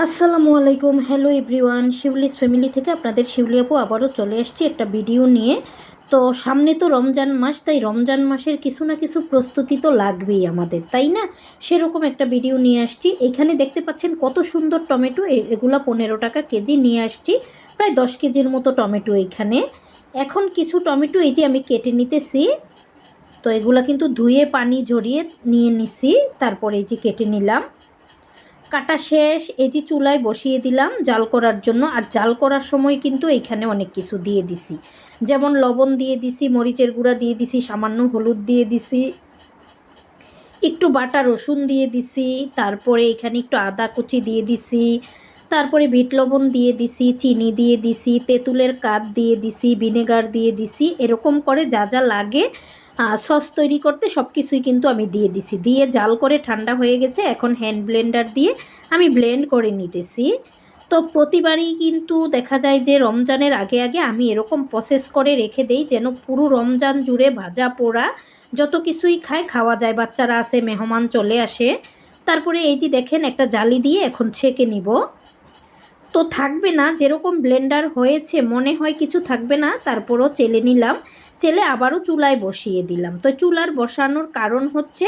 আসসালামু আলাইকুম। Hello everyone Shiuli's family থেকে আপনাদের শিউলি আপু আবারও চলে এসেছি একটা ভিডিও নিয়ে। তো সামনে তো রমজান মাস, তাই রমজান মাসের কিছু না কিছু প্রস্তুতি তো লাগবেই আমাদের, তাই না? সেরকম একটা ভিডিও নিয়ে আসছি। এখানে দেখতে পাচ্ছেন কত সুন্দর টমেটো এগুলা পনেরো টাকা কেজি নিয়ে আসছি। প্রায় দশ কেজির মতো টমেটো এখানে। এখন কিছু টমেটো এই যে আমি কেটে নিতেছি। তো এগুলা কিন্তু ধুয়ে, পানি ঝরিয়ে নিয়ে নিছি। তারপরে এই যে কেটে নিলাম। কাটা শেষ, এই যে চুলায় বসিয়ে দিলাম জাল করার জন্য। আর জাল করার সময় কিন্তু এখানে অনেক কিছু দিয়ে দিছি। যেমন লবণ দিয়ে দিছি, মরিচের গুঁড়া দিয়ে দিছি, সামান্য হলুদ দিয়ে দিছি, একটু বাটা রসুন দিয়ে দিছি, তারপরে এখানে একটু আদা কুচি দিয়ে দিছি, তারপরে ভিট লবণ দিয়ে দিছি, চিনি দিয়ে দিছি, তেঁতুলের কাঠ দিয়ে দিছি, ভিনেগার দিয়ে দিছি, এরকম করে যা যা লাগে সস তৈরি করতে সব কিছুই কিন্তু আমি দিয়ে দিছি। দিয়ে জাল করে ঠান্ডা হয়ে গেছে, এখন হ্যান্ড ব্লেন্ডার দিয়ে আমি ব্লেন্ড করে নিতেছি। তো প্রতিবারই কিন্তু দেখা যায় যে রমজানের আগে আগে আমি এরকম প্রসেস করে রেখে দেই যেন পুরো রমজান জুড়ে ভাজা পোড়া যত কিছুই খায় খাওয়া যায়, বাচ্চারা আসে, মেহমান চলে আসে। তারপরে এই যে দেখেন একটা জালি দিয়ে এখন ছেঁকে নিব। তো থাকবে না, যেরকম ব্লেন্ডার হয়েছে, মনে হয় কিছু থাকবে না, তারপরও চেলে নিলাম। চেলে আবারও চুলায় বসিয়ে দিলাম। তো চুলার বসানোর কারণ হচ্ছে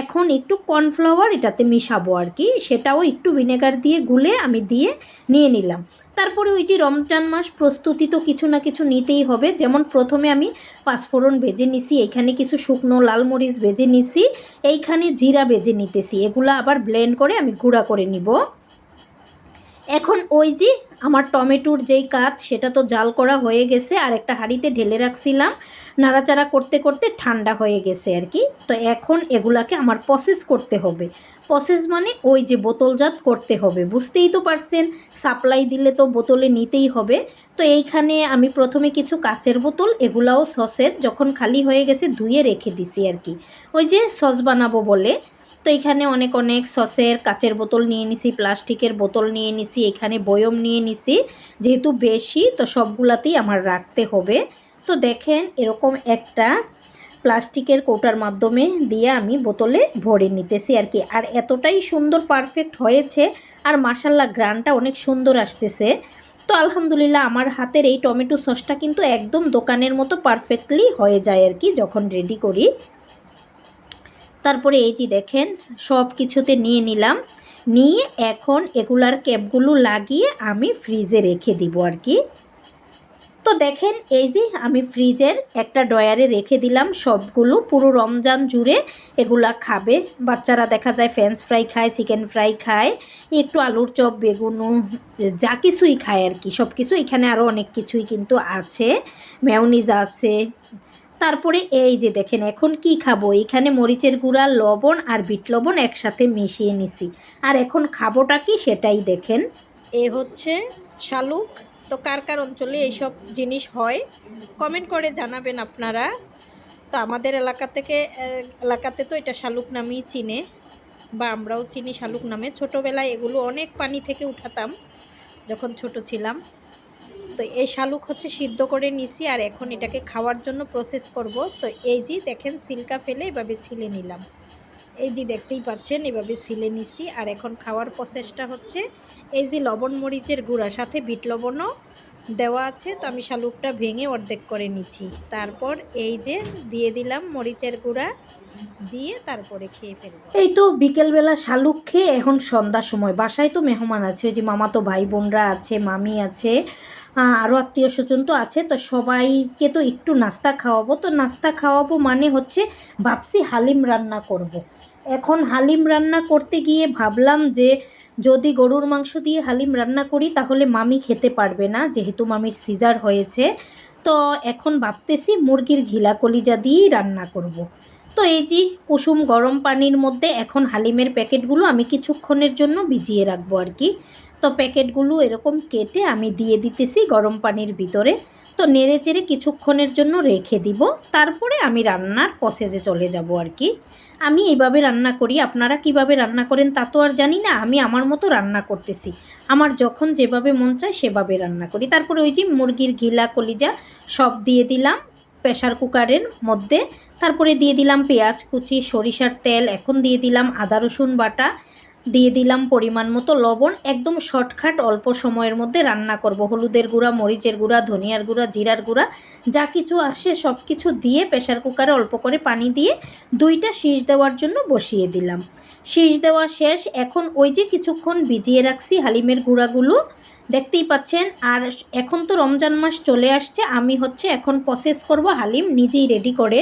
এখন একটু কর্নফ্লাওয়ার এটাতে মিশাবো আর কি, সেটাও একটু ভিনেগার দিয়ে গুলে আমি দিয়ে নিয়ে নিলাম। তারপরে ওই যে রমজান মাস প্রস্তুতি তো কিছু না কিছু নিতেই হবে। যেমন প্রথমে আমি পাঁচফোড়ন ভেজে নিছি এইখানে কিছু শুকনো লাল মরিচ ভেজে নিছি, এইখানে জিরা ভেজে নিতেছি। এগুলো আবার ব্লেন্ড করে আমি গুঁড়া করে নিব। এখন ওই যে আমার টমেটোর যেই কাত, সেটা তো জাল করা হয়ে গেছে, আর একটা হাঁড়িতে ঢেলে রাখছিলাম। নাড়াচাড়া করতে করতে ঠান্ডা হয়ে গেছে আর কি। তো এখন এগুলাকে আমার প্রসেস করতে হবে। প্রসেস মানে ওই যে বোতলজাত করতে হবে, বুঝতেই তো পারছেন? সাপ্লাই দিলে তো বোতলে নিতেই হবে। তো এইখানে আমি প্রথমে কিছু কাচের বোতল, এগুলাও সসের, যখন খালি হয়ে গেছে ধুয়ে রেখে দিছি আর কি। ওই যে সস বানাবো বলে। তো এখানে অনেক অনেক সসের কাচের বোতল নিয়ে নিছি, প্লাস্টিকের বোতল নিয়ে নিছি, এখানে বয়ম নিয়ে নিছি। যেহেতু বেশি, তো সবগুলাতেই আমার রাখতে হবে। তো দেখেন, এরকম একটা প্লাস্টিকের কৌটার মাধ্যমে দিয়ে আমি বোতলে ভরে নিতেছি আর কি। আর এতটাই সুন্দর পারফেক্ট হয়েছে আর মাসাল্লা গ্রানটা অনেক সুন্দর আসতেছে। তো আলহামদুলিল্লাহ আমার হাতের এই টমেটো সসটা কিন্তু একদম দোকানের মতো পারফেক্টলি হয়ে যায় আর কি, যখন রেডি করি। তারপরে এই যে দেখেন, সব কিছুতে নিয়ে নিলাম। নিয়ে এখন এগুলার ক্যাপগুলো লাগিয়ে আমি ফ্রিজে রেখে দিব আর কি। তো দেখেন, এই যে আমি ফ্রিজের একটা ডয়ারে রেখে দিলাম সবগুলো। পুরো রমজান জুড়ে এগুলা খাবে। বাচ্চারা দেখা যায় ফ্রেঞ্চ ফ্রাই খায়, চিকেন ফ্রাই খায়, একটু আলুর চপ, বেগুন, যা কিছুই খায় আর কি। সব কিছু এখানে আরও অনেক কিছুই কিন্তু আছে। মেয়নিজ আছে তারপরে এই যে দেখেন, এখন কি খাব? এখানে মরিচের গুঁড়া, লবণ আর বিট লবণ একসাথে মিশিয়ে নিছি। আর এখন খাবোটা কি সেটাই দেখেন। এ হচ্ছে শালুক। তো কার কার অঞ্চলে এইসব জিনিস হয়? কমেন্ট করে জানাবেন আপনারা। তো আমাদের এলাকা থেকে এলাকাতে তো এটা শালুক নামেই চিনে, বা আমরাও চিনি শালুক নামে। ছোটোবেলায় এগুলো অনেক পানি থেকে উঠাতাম, যখন ছোট ছিলাম। তো এই শালুক হচ্ছে সিদ্ধ করে নিছি আর এখন এটাকে খাওয়ার জন্য প্রসেস করব। তো এই যে দেখেন সিল্কা ফেলে এভাবে ছিলে নিলাম। এই যে দেখতেই পাচ্ছেন এভাবে ছিলে নিছি আর এখন খাওয়ার প্রসেসটা হচ্ছে এই যে লবণ মরিচের গুঁড়া, সাথে বিট লবণও দেওয়া আছে। তো আমি শালুকটা ভেঙে অর্ধেক করে নিচ্ছি তারপর এই যে দিয়ে দিলাম মরিচের গুঁড়া দিয়ে তারপরে খেয়ে ফেলব। এই তো বিকেলবেলা শালুক খেয়ে এখন সন্ধ্যার সময়। বাসায় তো মেহমান আছে, ওই যে মামাতো ভাই বোনরা আছে, মামি আছে। আরও আত্মীয় স্বজন তো আছে, তো সবাইকে তো একটু নাস্তা খাওয়াবো তো নাস্তা খাওয়াবো মানে হচ্ছে ভাবছি হালিম রান্না করব। এখন হালিম রান্না করতে গিয়ে ভাবলাম যে যদি গরুর মাংস দিয়ে হালিম রান্না করি, তাহলে মামি খেতে পারবে না, যেহেতু মামির সিজার হয়েছে তো এখন ভাবতেছি মুরগির ঘিলা কলিজা দিয়েই রান্না করব। তো এই যে কুসুম গরম পানির মধ্যে এখন হালিমের প্যাকেটগুলো আমি কিছুক্ষণের জন্য ভিজিয়ে রাখব আর কি তো প্যাকেটগুলো এরকম কেটে আমি দিয়ে দিতেছি গরম পানির ভিতরে। তো নেড়ে চেড়ে কিছুক্ষণের জন্য রেখে দিব। তারপরে আমি রান্নার প্রসেসে চলে যাব আর কি। আমি এইভাবে রান্না করি। আপনারা কীভাবে রান্না করেন তা তো আর জানি না। আমি আমার মতো রান্না করতেছি। আমার যখন যেভাবে মন চায় সেভাবে রান্না করি। তারপরে ওই যে মুরগির ঘিলা কলিজা সব দিয়ে দিলাম প্রেশার কুকারের মধ্যে। তারপরে দিয়ে দিলাম পেঁয়াজ কুচি, সরিষার তেল, এখন দিয়ে দিলাম আদা, রসুন বাটা। দিয়ে দিলাম পরিমাণ মতো লবণ, একদম শর্টকাট অল্প সময়ের মধ্যে রান্না করব। হলুদের গুঁড়া, মরিচের গুঁড়া, ধনিয়ার গুঁড়া, জিরার গুঁড়া, যা কিছু আসে সব কিছু দিয়ে প্রেশার কুকারে অল্প করে পানি দিয়ে দুইটা শীষ দেওয়ার জন্য বসিয়ে দিলাম। শীষ দেওয়া শেষ, এখন ওই যে কিছুক্ষণ ভিজিয়ে রাখছি হালিমের গুঁড়াগুলো, দেখতেই পাচ্ছেন? আর এখন তো রমজান মাস চলে আসছে, আমি হচ্ছে এখন প্রসেস করব হালিম নিজেই রেডি করে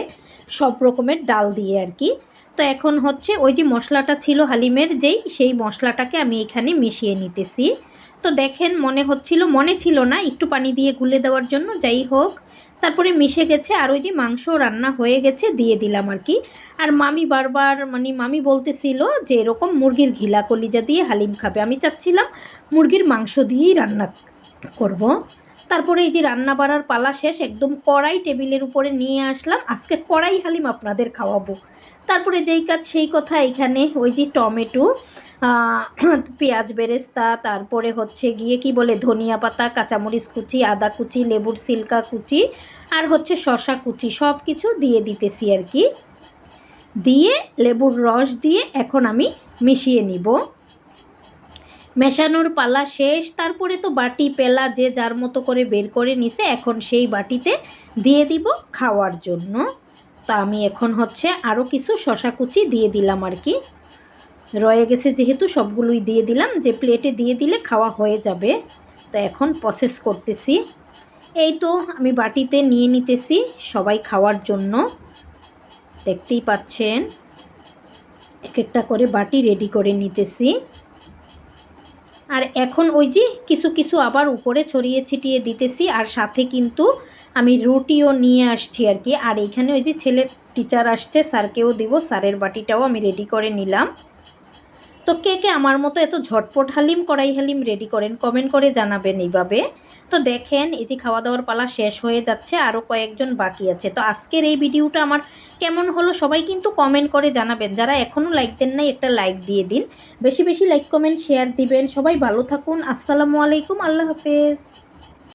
সব রকমের ডাল দিয়ে আর কি। তো এখন হচ্ছে ওই যে মশলাটা ছিল হালিমের, যেই সেই মশলাটাকে আমি এখানে মিশিয়ে নিতেছি। তো দেখেন, মনে হচ্ছিল, মনে ছিল না একটু পানি দিয়ে গুলে দেওয়ার জন্য, যাই হোক। তারপরে মিশে গেছে, আর ওই যে মাংস রান্না হয়ে গেছে, দিয়ে দিলাম আর কি। আর মামি বারবার মানে মামি বলতেছিল যে এরকম মুরগির ঘিলা কলিজা দিয়ে হালিম খাবে। আমি চাচ্ছিলাম মুরগির মাংস দিয়েই রান্না করব। তারপরে এই যে রান্না বাড়ার পালা শেষ, একদম কড়াই টেবিলের উপরে নিয়ে আসলাম। আজকে কড়াই হালিম আপনাদের খাওয়াবো। তারপরে যেই কাজ, সেই কথা এখানে, ওই যে টমেটো পেঁয়াজ বেরেস্তা, তারপরে হচ্ছে গিয়ে কি বলে, ধনিয়া পাতা, কাঁচামরিচ কুচি, আদা কুচি, লেবুর সিলকা কুচি, আর হচ্ছে শশা কুচি, সব কিছু দিয়ে দিতেছি আর কি। দিয়ে লেবুর রস দিয়ে এখন আমি মিশিয়ে নিব। মেশানোর পালা শেষ, তারপরে তো বাটি পেলা যে যার মতো করে বের করে নিছে, এখন সেই বাটিতে দিয়ে দিব খাওয়ার জন্য। তা আমি এখন হচ্ছে আরও কিছু শশা কুচি দিয়ে দিলাম আর কি। রয়ে গেছে যেহেতু সবগুলোই দিয়ে দিলাম, যে প্লেটে দিয়ে দিলে খাওয়া হয়ে যাবে। তো এখন প্রসেস করতেছি। এই তো আমি বাটিতে নিয়ে নিতেছি সবাই খাওয়ার জন্য। দেখতেই পাচ্ছেন এক একটা করে বাটি রেডি করে নিতেছি। আর এখন ওই যে কিছু কিছু আবার উপরে ছড়িয়ে ছিটিয়ে দিতেছি, আর সাথে কিন্তু আমি রুটিও নিয়ে আসছি আর কি। আর এখানে ওই যে ছেলের টিচার আসছে, স্যারকেও দিব, স্যারের বাটিটাও আমি রেডি করে নিলাম। তো কে কে আমার মতো এত ঝটপট হালিম, কড়াই হালিম রেডি করেন কমেন্ট করে জানাবেন এইভাবে। তো দেখেন, এই যে খাওয়া দাওয়ার পালা শেষ হয়ে যাচ্ছে আরও কয়েকজন বাকি আছে। তো আজকের এই ভিডিওটা আমার কেমন হলো সবাই কিন্তু কমেন্ট করে জানাবেন। যারা এখনও লাইক দেন নাই, একটা লাইক দিয়ে দিন। বেশি বেশি লাইক কমেন্ট শেয়ার দিবেন। সবাই ভালো থাকুন। আসসালামু আলাইকুম। আল্লাহ হাফেজ।